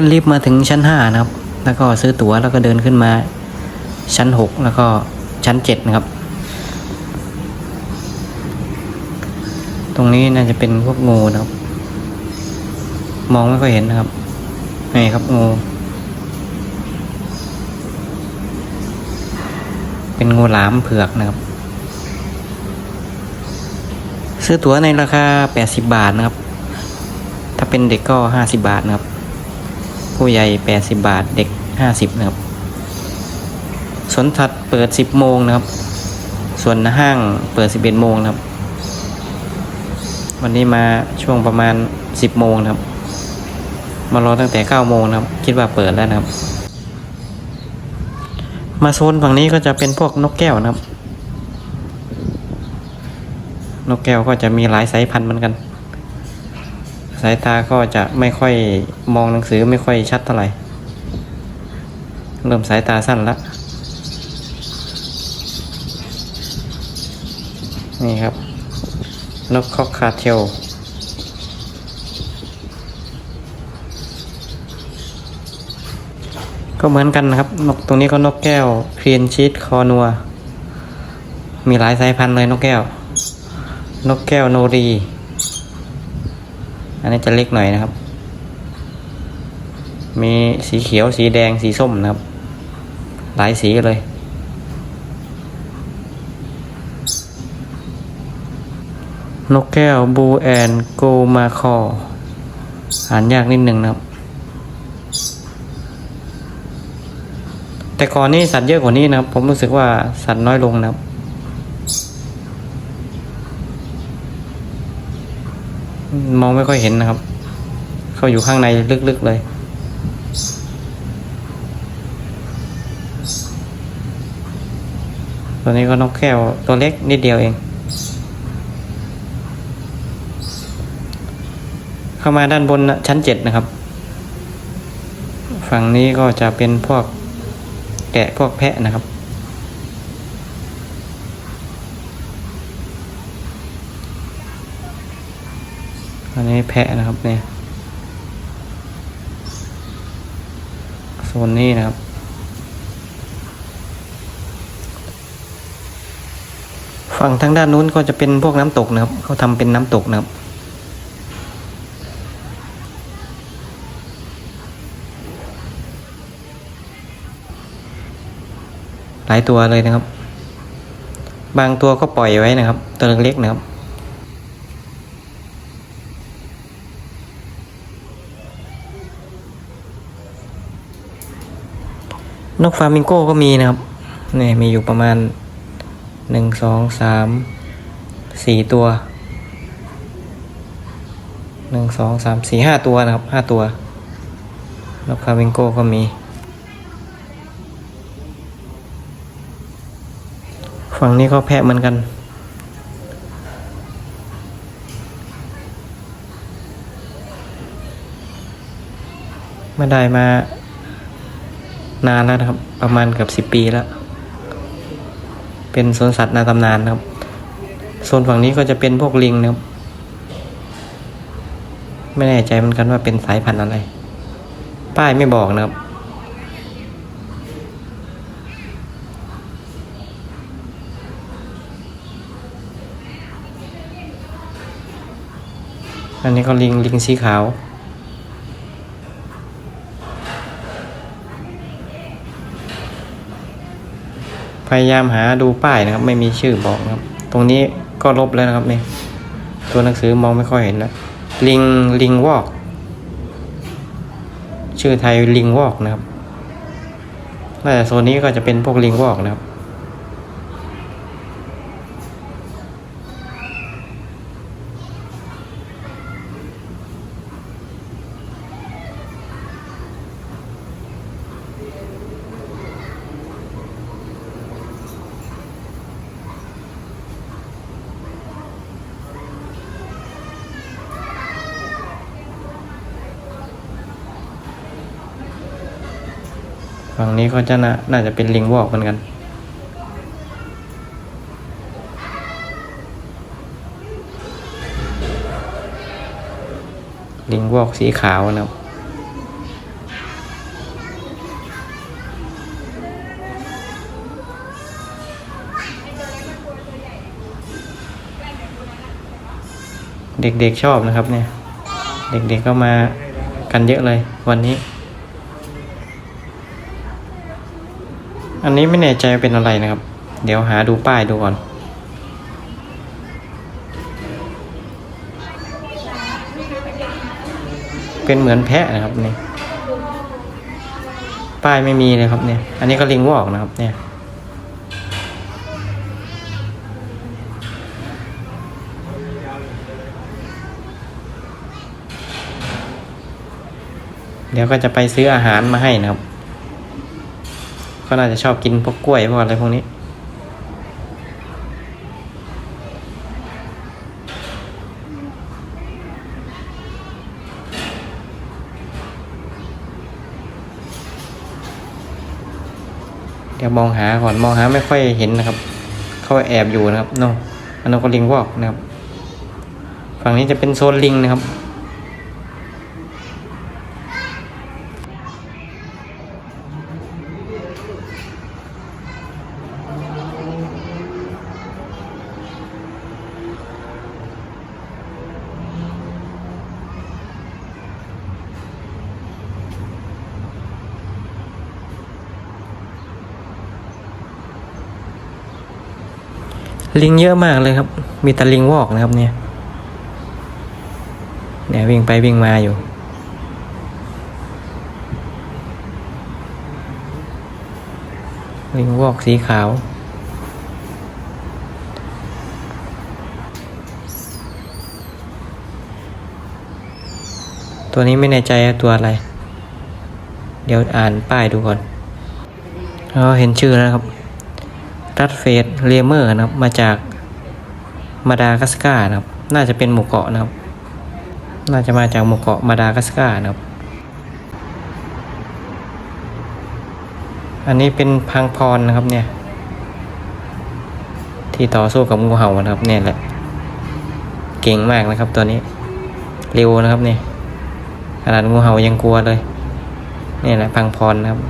ขึ้นลิฟต์มาถึงชั้นห้านะครับ แล้วก็ซื้อตั๋วแล้วก็เดินขึ้นมาชั้นหกแล้วก็ชั้นเจ็ดนะครับ ตรงนี้น่าจะเป็นพวกงูนะครับ มองไม่ค่อยเห็นนะครับนี่ครับงู เป็นงูหลามเผือกนะครับ ซื้อตั๋วในราคา 80 บาทนะครับ ถ้าเป็นเด็กก็ 50 บาทนะครับ ผู้ใหญ่ 80 บาท เด็ก 50นะครับสวนสัตว์เปิด 10 โมงนะครับ ส่วนห้างเปิด 11 โมงนะครับ วันนี้มาช่วงประมาณ 10 โมงนะครับ มารอตั้งแต่ 9 โมงนะครับ คิดว่าเปิดแล้วนะครับ มาโซนฝั่งนี้ก็จะเป็นพวกนกแก้วนะครับ นกแก้วก็จะมีหลายสายพันธุ์เหมือนกัน สายตาก็จะไม่ค่อยมองหนังสือไม่ค่อยชัดเท่าไหร่ เริ่มสายตาสั้นละนี่ครับ นกคอกคาเทลก็เหมือนกันนะครับ นกตรงนี้ก็นกแก้วครีนชีสคอนัว มีหลายสายพันธุ์เลยนกแก้ว นกแก้วโนรี อันนี้จะเล็กหน่อยนะครับ มีสีเขียวสีแดงสีส้มนะครับ หลายสีเลย นกแก้วบูแอนโกมาคออ่านยากนิดหนึ่งนะครับ แต่ก่อนนี่สัตว์เยอะกว่านี้นะครับ ผมรู้สึกว่าสัตว์น้อยลงนะครับ มองไม่ค่อยเห็นนะครับ เขาอยู่ข้างในลึกๆเลย ตัวนี้ก็นกแก้วตัวเล็กนิดเดียวเอง เข้ามาด้านบนชั้นเจ็ดนะครับ ฝั่งนี้ก็จะเป็นพวกแกะพวกแพะนะครับ อันนี้แพะนะครับเนี่ยโซนนี้นะครับ ฝั่งทางด้านนู้นก็จะเป็นพวกน้ำตกนะครับเขาทำเป็นน้ำตกนะครับหลายตัวเลยนะครับ บางตัวก็ปล่อยไว้นะครับ ตัวเล็กๆนะครับ นกฟามิงโก้ก็มีนะครับนี่มีอยู่ประมาณหนึ่งสองสามสี่ตัวหนึ่งสองสามสี่ห้าตัวนะครับห้าตัวนกฟามิงโก้ก็มีฝั่งนี้ก็แพะเหมือนกันไม่ได้มา นานแล้วนะครับ ประมาณเกือบสิบปีแล้ว เป็นสวนสัตว์นาตำนานนะครับโซนฝั่งนี้ก็จะเป็นพวกลิงนะครับ ไม่แน่ใจเหมือนกันว่าเป็นสายพันธุ์อะไร ป้ายไม่บอกนะครับ อันนี้ก็ลิงลิงสีขาว พยายามหาดูป้ายนะครับ ไม่มีชื่อบอกนะครับ ตรงนี้ก็ลบแล้วนะครับเนี่ยตัวหนังสือมองไม่ค่อยเห็นแล้วลิงลิงวอก ชื่อไทยลิงวอกนะครับน่าจะโซนนี้ก็จะเป็นพวกลิงวอกนะครับ นี้ก็จะน่านาจะเป็นลิงวอกเหมือนกัน ลิงวอกสีขาวนะเด็กๆชอบนะครับเนี่ย เด็กๆก็มากันเยอะเลยวันนี้ อันนี้ไม่แน่ใจเป็นอะไรนะครับ เดี๋ยวหาดูป้ายดูก่อน เป็นเหมือนแพะนะครับนี่ ป้ายไม่มีเลยครับเนี่ย อันนี้ก็ลิงวอกนะครับเนี่ยเดี๋ยวก็จะไปซื้ออาหารมาให้นะครับ ก็น่าจะชอบกินพวกกล้วยพวกอะไรพวกนี้ เดี๋ยวมองหาก่อนมองหาไม่ค่อยเห็นนะครับ เขาแอบอยู่นะครับเนาะอันนั้นก็ลิงวอกนะครับ ฝั่งนี้จะเป็นโซนลิงนะครับ ลิงเยอะมากเลยครับ มีแต่ลิงวอกนะครับเนี่ย เนี่ยวิ่งไปวิ่งมาอยู่ ลิงวอกสีขาว ตัวนี้ไม่แน่ใจตัวอะไร เดี๋ยวอ่านป้ายดูก่อนอ๋อเห็นชื่อแล้วนะครับ รัสเฟสเลเมอร์นะครับ มาจากมาดากัสการ์นะครับ น่าจะเป็นหมู่เกาะนะครับ น่าจะมาจากหมู่เกาะมาดากัสการ์นะครับ อันนี้เป็นพังพรนะครับเนี่ย ที่ต่อสู้กับงูเห่านะครับเนี่ยแหละ เก่งมากนะครับตัวนี้ เร็วนะครับเนี่ยขนาดงูเห่ายังกลัวเลย นี่แหละพังพรนะครับ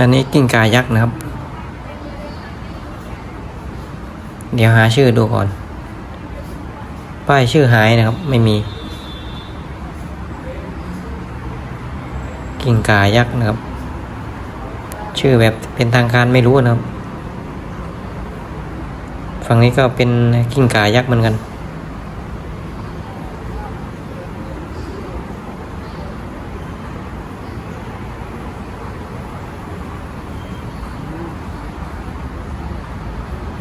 อันนี้กิ้งกายักษ์นะครับ เดี๋ยวหาชื่อดูก่อน ป้ายชื่อหายนะครับ ไม่มี กิ้งกายักษ์นะครับ ชื่อแบบเป็นทางการไม่รู้นะครับ ฝั่งนี้ก็เป็นกิ้งกายักษ์เหมือนกัน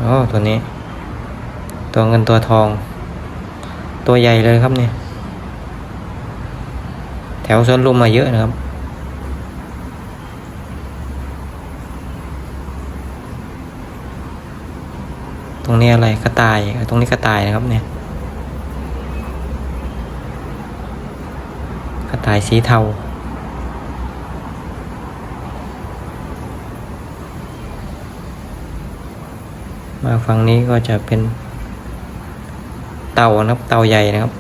อ๋อตัวนี้ ตัวเงินตัวทอง ตัวใหญ่เลยครับเนี่ย แถวสวนลุมมาเยอะนะครับ ตรงนี้อะไรกระต่าย ตรงนี้กระต่ายนะครับเนี่ย กระต่ายสีเทา มาฝั่งนี้ก็จะเป็นเต่านะครับเต่าใหญ่นะครับ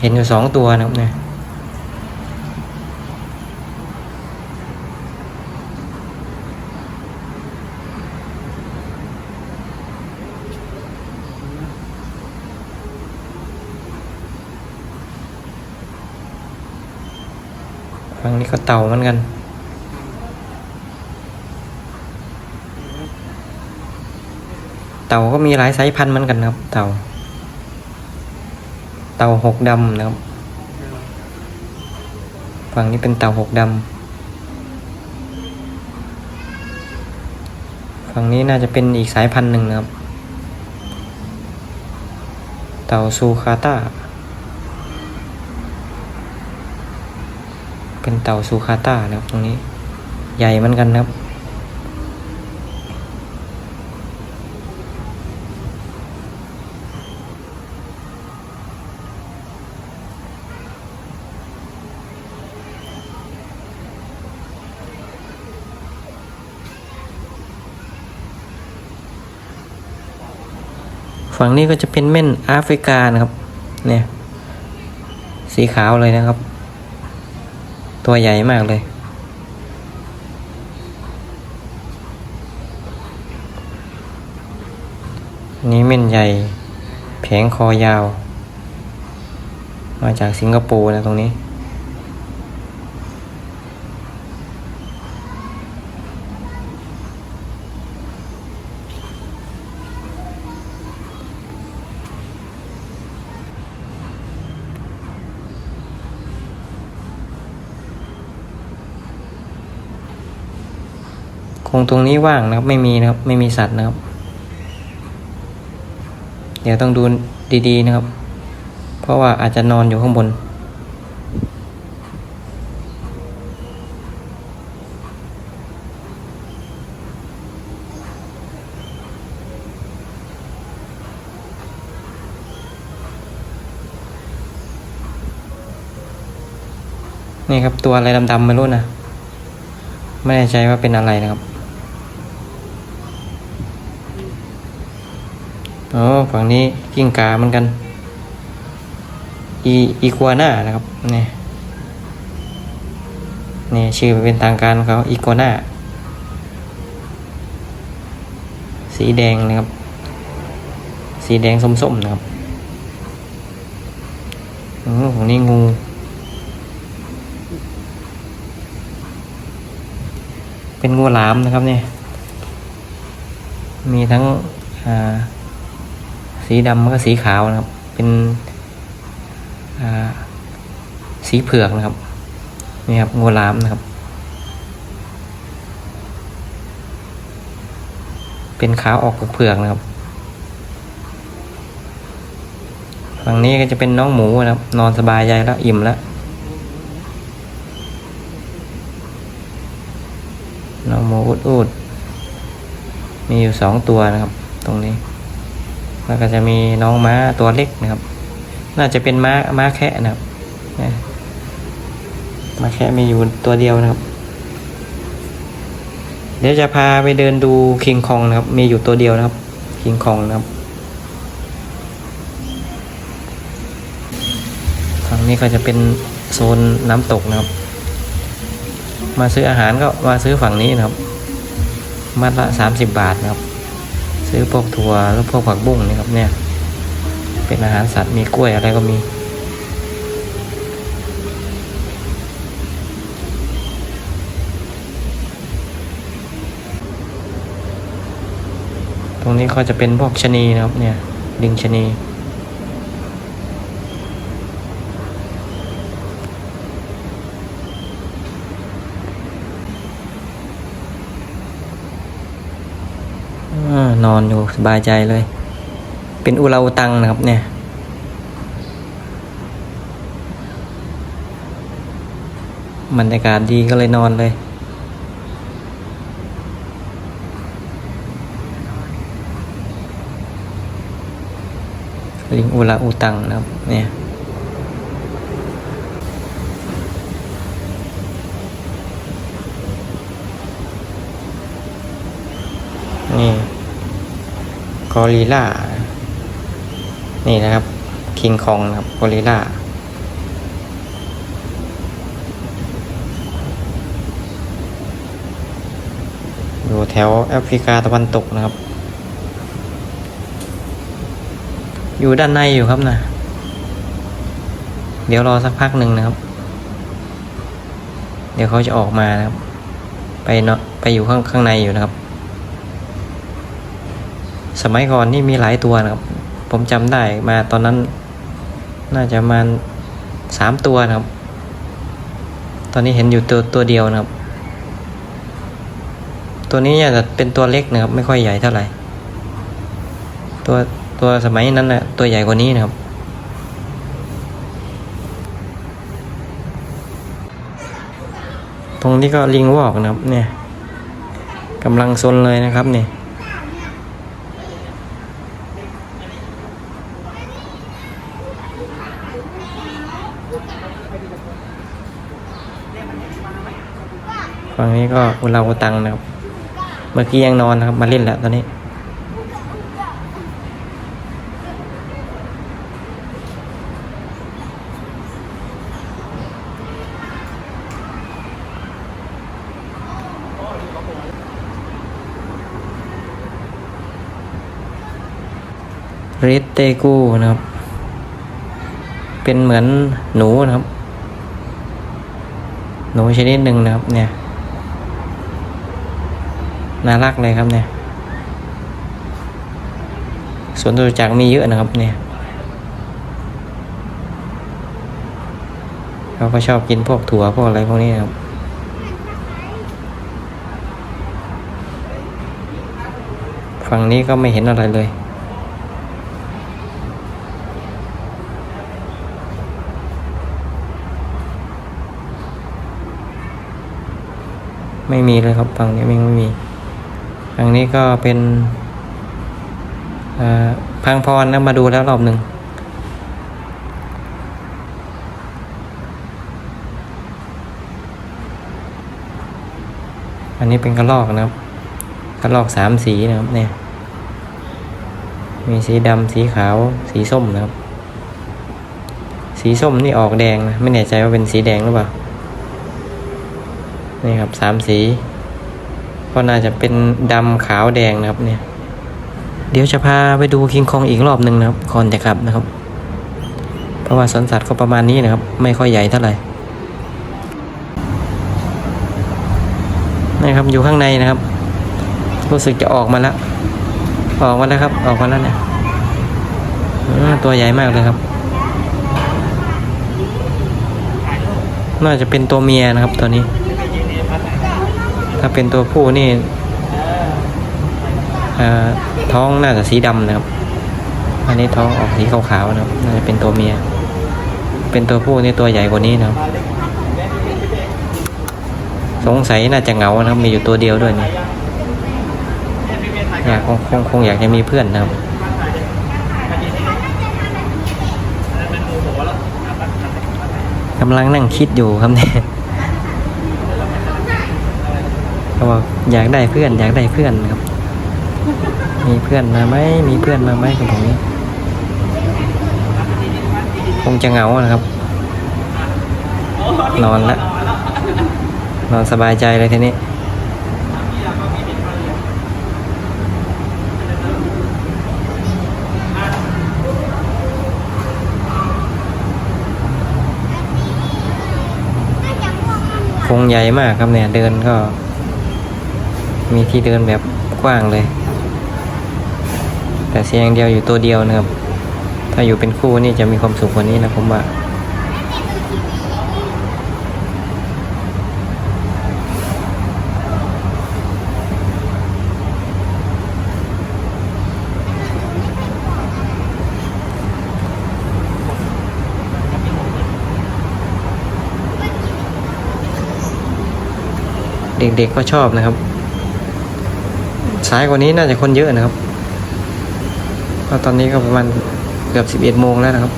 เห็นอยู่สองตัวนะครับเนี่ย ฝั่งนี้ก็เต่าเหมือนกัน เต่าก็มีหลายสายพันธุ์เหมือนกันนะครับ เต่า เต่าหกดำนะครับ ฝั่งนี้เป็นเต่าหกดำ ฝั่งนี้น่าจะเป็นอีกสายพันธุ์หนึ่งนะครับ เต่าซูคาตา เป็นเต่าซูคาต้านะครับตรงนี้ใหญ่เหมือนกันครับ ฝั่งนี้ก็จะเป็นเม่นแอฟริกานะครับ เนี่ย สีขาวเลยนะครับ ตัวใหญ่มากเลย นี้เม่นใหญ่ แผงคอยาว มาจากสิงคโปร์นะตรงนี้ งตรงนี้ว่างนะครับ ไม่มีนะครับ ไม่มีสัตว์นะครับ เดี๋ยวต้องดูดีๆนะครับ เพราะว่าอาจจะนอนอยู่ข้างบน นี่ครับตัวอะไรดำๆไม่รู้นะไม่แน่ใจว่าเป็นอะไรนะครับ อ๋อฝั่งนี้กิ้งกาเหมือนกัน อีอีกัวน่านะครับนี่นี่ชื่อเป็นทางการของเขาอีกัวน่าสีแดงนะครับ สีแดงส้มๆนะครับอ๋อของนี้งูเป็นงูหลามนะครับเนี่ยมีทั้งอ่า สีดำแล้วก็สีขาวนะครับ เป็นสีเผือกนะครับนี่ครับงูหลามนะครับ เป็นขาวออกเผือกนะครับฝั่งนี้ก็จะเป็นน้องหมูนะครับ นอนสบายใจแล้วอิ่มแล้วน้องหมูอุดอุดๆมีอยู่สองตัวนะครับ ตรงนี้ แล้วก็จะมีน้องม้าตัวเล็กนะครับ น่าจะเป็นม้าม้าแคะนะครับม้าแคะมีอยู่ตัวเดียวนะครับ เดี๋ยวจะพาไปเดินดูคิงคองนะครับ มีอยู่ตัวเดียวนะครับคิงคองนะครับฝั่งนี้ก็จะเป็นโซนน้ำตกนะครับ มาซื้ออาหารก็มาซื้อฝั่งนี้นะครับมัดละสามสิบบาทนะครับ ซื้อพวกถั่วหรือพวกผักบุ้งนี่ครับเนี่ย เป็นอาหารสัตว์มีกล้วยอะไรก็มี ตรงนี้ก็จะเป็นพวกชะนีนะครับเนี่ยลิงชะนี อา นอนอยู่สบายใจเลย เป็นอุราอุตังนะครับเนี่ย บรรยากาศดีก็เลยนอนเลยลิงอุราอุตังนะครับเนี่ยนี่ กอริล่า นี่นะครับคิงคองนะครับกอริลล่าอยู่แถวแอฟริกาตะวันตกนะครับ อยู่ด้านในอยู่ครับนะเดี๋ยวรอสักพักหนึ่งนะครับ เดี๋ยวเขาจะออกมานะครับ ไปเนาะไปอยู่ข้างข้างในอยู่นะครับ สมัยก่อนนี่มีหลายตัวนะครับ ผมจำได้มาตอนนั้น น่าจะมาสามตัวนะครับ ตอนนี้เห็นอยู่ตัวตัวเดียวนะครับ ตัวนี้เนี่ยจะเป็นตัวเล็กนะครับ ไม่ค่อยใหญ่เท่าไหร่ ตัวตัวสมัยนั้นนะตัวใหญ่กว่านี้นะครับ ตรงนี้ก็ลิงวอกนะครับ เนี่ยกำลังซนเลยนะครับเนี่ย ฝั่งนี้ก็อุลาอุตังนะครับ เมื่อกี้ยังนอนนะครับ มาเล่นแล้วตอนนี้ เรดเตกูนะครับ เป็นเหมือนหนูนะครับ หนูชนิดหนึ่งนะครับเนี่ย น่ารักเลยครับเนี่ยสวนตุจักรมีเยอะนะครับเนี่ยเขาก็ชอบกินพวกถั่วพวกอะไรพวกนี้นครับฝั่งนี้ก็ไม่เห็นอะไรเลย ไม่มีเลยครับฝั่งนี้ไม่ม่ มีฝั่งนี้ก็เป็นพังพรนะมาดูแล้วรอบหนึ่งอันนี้เป็นกระลอกนะครับกระลอกสามสีนะครับเนี่ย มีสีดำสีขาว สีส้มนะครับ สีส้มนี่ออกแดงนะ ไม่แน่ใจว่าเป็นสีแดงหรือเปล่า นี่ครับสามสี ก็น่าจะเป็นดำขาวแดงนะครับเนี่ย เดี๋ยวจะพาไปดูคิงคองอีกรอบหนึ่งนะครับก่อนจะกลับนะครับ เพราะว่าสวนสัตว์ก็ประมาณนี้นะครับ ไม่ค่อยใหญ่เท่าไหร่นะครับอยู่ข้างในนะครับ รู้สึกจะออกมาแล้วออกมาแล้วครับ ออกมาแล้วเนี่ยตัวใหญ่มากเลยครับ น่าจะเป็นตัวเมียนะครับตัวนี้ ถ้าเป็นตัวผู้นี่ท้องน่าจะสีดำนะครับ อันนี้ท้องออกสีขาวๆนะครับ น่าจะเป็นตัวเมีย เป็นตัวผู้นี่ตัวใหญ่กว่านี้นะครับ สงสัยน่าจะเหงานะครับ มีอยู่ตัวเดียวด้วยนี่อยากคงคงคงอยากจะมีเพื่อนนะครับกำลังนั่งคิดอยู่ครับเนี่ย เขาบอกอยากได้เพื่อน อยากได้เพื่อนครับ มีเพื่อนมาไหมมีเพื่อนมาไหมครับผมนี้คงจะเหงานะครับ นอนละนอนสบายใจเลยทีนี้คงใหญ่มากครับเนี่ยเดินก็ มีที่เดินแบบกว้างเลย แต่เสียงเดียวอยู่ตัวเดียวนะครับ ถ้าอยู่เป็นคู่นี่จะมีความสุขกว่านี้นะผมว่าเด็กๆก็ชอบนะครับ สายกว่านี้น่าจะคนเยอะนะครับเพราะตอนนี้ก็ประมาณเกือบสิบเอ็ดโมงแล้วนะครับ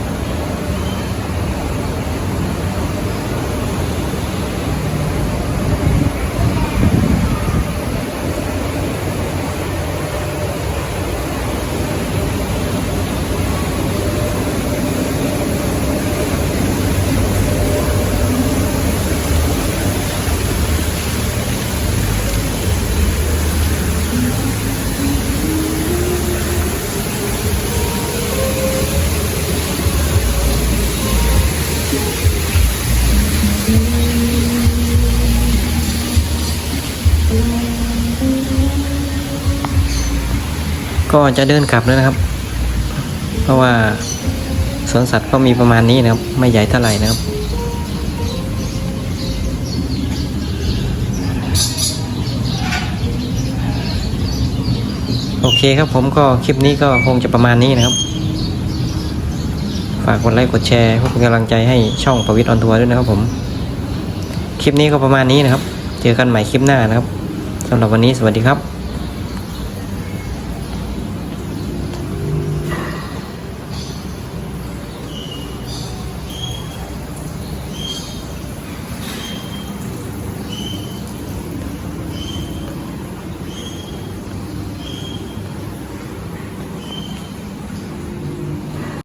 ก็จะเดินกลับแล้วนะครับ เพราะว่าสวนสัตว์ก็มีประมาณนี้นะครับ ไม่ใหญ่เท่าไหร่นะครับโอเคครับผมก็คลิปนี้ก็คงจะประมาณนี้นะครับ ฝากกดไลค์กดแชร์เพื่อเป็นกำลังใจให้ช่องประวิทย์ออนทัวร์ด้วยนะครับผม คลิปนี้ก็ประมาณนี้นะครับ เจอกันใหม่คลิปหน้านะครับสำหรับวันนี้สวัสดีครับ